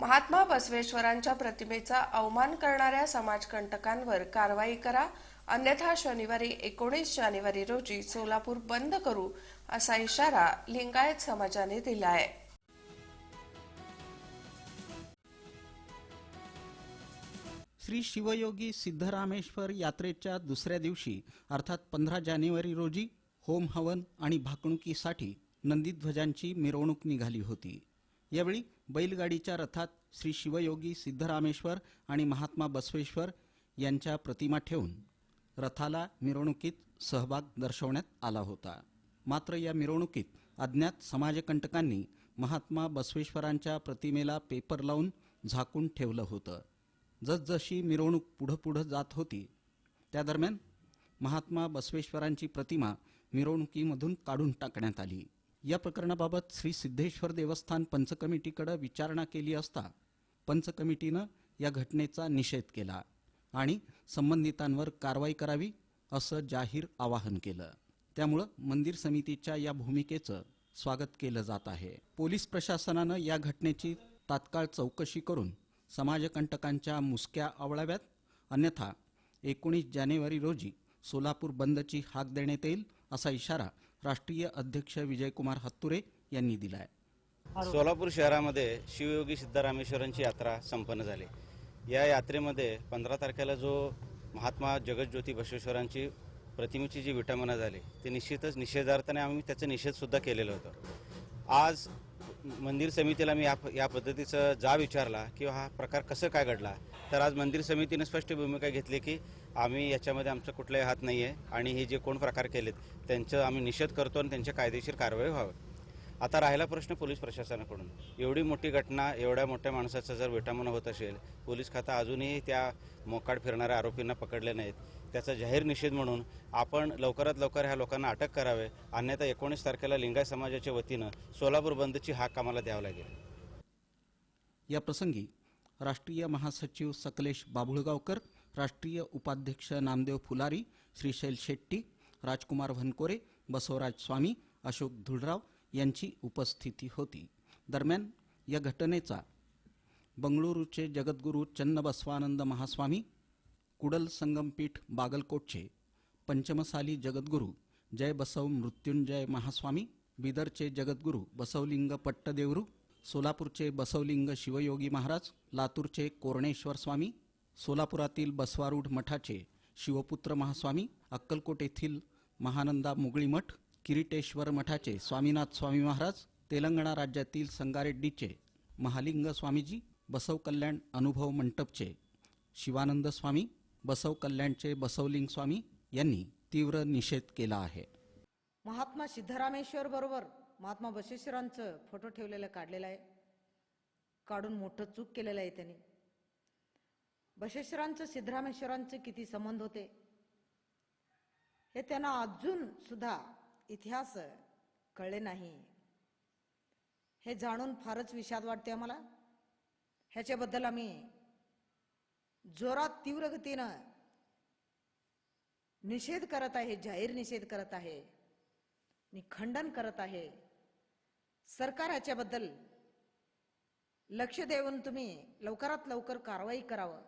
महात्मा बसवेश्वरांच्या प्रतिमेचा अवमान करणाऱ्या समाजकंटकांवर कारवाई करा. अन्यथा शनिवारी एकोणीस जानेवारी रोजी सोलापूर बंद करू असा इशारा लिंगायत समाजाने दिला आहे. श्री शिवयोगी सिद्धरामेश्वर यात्रेच्या दुसऱ्या दिवशी अर्थात पंधरा जानेवारी रोजी होम हवन आणि भाकणुकीसाठी नंदीध्वजांची मिरवणूक निघाली होती. यावेळी बैलगाडीच्या रथात श्री शिवयोगी सिद्धरामेश्वर आणि महात्मा बसवेश्वर यांच्या प्रतिमा ठेवून रथाला मिरवणुकीत सहभाग दर्शवण्यात आला होता. मात्र या मिरवणुकीत अज्ञात समाजकंटकांनी महात्मा बसवेश्वरांच्या प्रतिमेला पेपर लावून झाकून ठेवलं होतं. जसजशी मिरवणूक पुढं पुढं जात होती त्या दरम्यान महात्मा बसवेश्वरांची प्रतिमा मिरवणुकीमधून काढून टाकण्यात आली. या प्रकरणाबाबत श्री सिद्धेश्वर देवस्थान पंचकमिटीकडं विचारणा केली असता पंचकमिटीनं या घटनेचा निषेध केला आणि संबंधितांवर कारवाई करावी असं जाहीर आवाहन केलं. त्यामुळं मंदिर समितीच्या या भूमिकेचं स्वागत केलं जात आहे. पोलीस प्रशासनानं या घटनेची तात्काळ चौकशी करून समाजकंटकांच्या मुसक्या आवळाव्यात अन्यथा एकोणीस जानेवारी रोजी सोलापूर बंदची हाक देण्यात येईल असा इशारा राष्ट्रीय अध्यक्ष विजयकुमार हत्तुरे यांनी दिला आहे सोलापूर शहरामध्ये शिवयोगी सिद्धरामेश्वरांची यात्रा संपन्न झाली. या यात्रेमध्ये पंधरा तारखेला जो महात्मा जगज्योती बसवेश्वरांची प्रतिमेची जी विटंबना झाली ते निश्चितच निषेधार्थाने आम्ही त्याचा निषेधसुद्धा केलेलं होतं. आज मंदिर समितीला मी या या पद्धतीचा जा विचारला की हा प्रकार कसं काय घडला? तर आज मंदिर समितीने स्पष्ट भूमिका घेतली की आम्ही याच्यामध्ये आमचा कुठलाही हात नाही आहे आणि हे जे कोण प्रकार केलेत त्यांचं आम्ही निषेध करतो आणि त्यांच्या कायदेशीर कारवाई व्हावी. आता राहिला प्रश्न पोलीस प्रशासनाकडून. एवढी मोठी घटना एवढ्या मोठ्या माणसाचं जर विटामण होत असेल पोलीस खातं अजूनही त्या मोकाट फिरणाऱ्या आरोपींना पकडले नाहीत. त्याचा जाहीर निषेध म्हणून आपण लवकरात लवकर ह्या लोकांना अटक करावे. अन्यथा एकोणीस तारखेला लिंगायत समाजाच्या वतीनं सोलापूर बंदची हाक आम्हाला द्यावा लागेल. या प्रसंगी राष्ट्रीय महासचिव सकलेश बाभुळगावकर राष्ट्रीय उपाध्यक्ष नामदेव फुलारी श्रीशैल शेट्टी राजकुमार वनकोरे बसवराज स्वामी अशोक धुळराव यांची उपस्थिती होती. दरम्यान या घटनेचा बंगळुरूचे जगद्गुरू चन्नबसवानंद महास्वामी कुडल संगमपीठ बागलकोटचे पंचमसाली जगद्गुरू जय बसव मृत्युंजय महास्वामी बिदरचे जगद्गुरू बसवलिंग पट्टदेवरू सोलापूरचे बसवलिंग शिवयोगी महाराज लातूरचे कोरणेश्वर स्वामी सोलापुरातील बसवारूढ मठाचे शिवपुत्र महास्वामी अक्कलकोट येथील महानंदा मुगळी मठ किरीटेश्वर मठाचे स्वामीनाथ स्वामी महाराज तेलंगणा राज्यातील संगारेड्डीचे महालिंग स्वामीजी बसव कल्याण अनुभव मंटपचे शिवानंद स्वामी बसव कल्याणचे बसवलिंग स्वामी यांनी तीव्र निषेध केला आहे. महात्मा सिद्धरामेश्वर बरोबर महात्मा बशेश्वरांचं फोटो ठेवलेलं काढलेलं आहे. काढून मोठं चूक केलेलं आहे त्यांनी. बशेश्वरांचं सिद्धरामेश्वरांचं किती संबंध होते? हे त्यांना अजून सुद्धा इतिहास कळले नाही. हे जाणून फारच विषाद वाटते आम्हाला. ह्याच्याबद्दल आम्ही जोरात तीव्र गतीनं निषेध करत आहे जाहीर निषेध करत आहे मी खंडन करत आहे. सरकार याच्याबद्दल लक्ष देऊन तुम्ही लवकरात लवकर कारवाई करावं.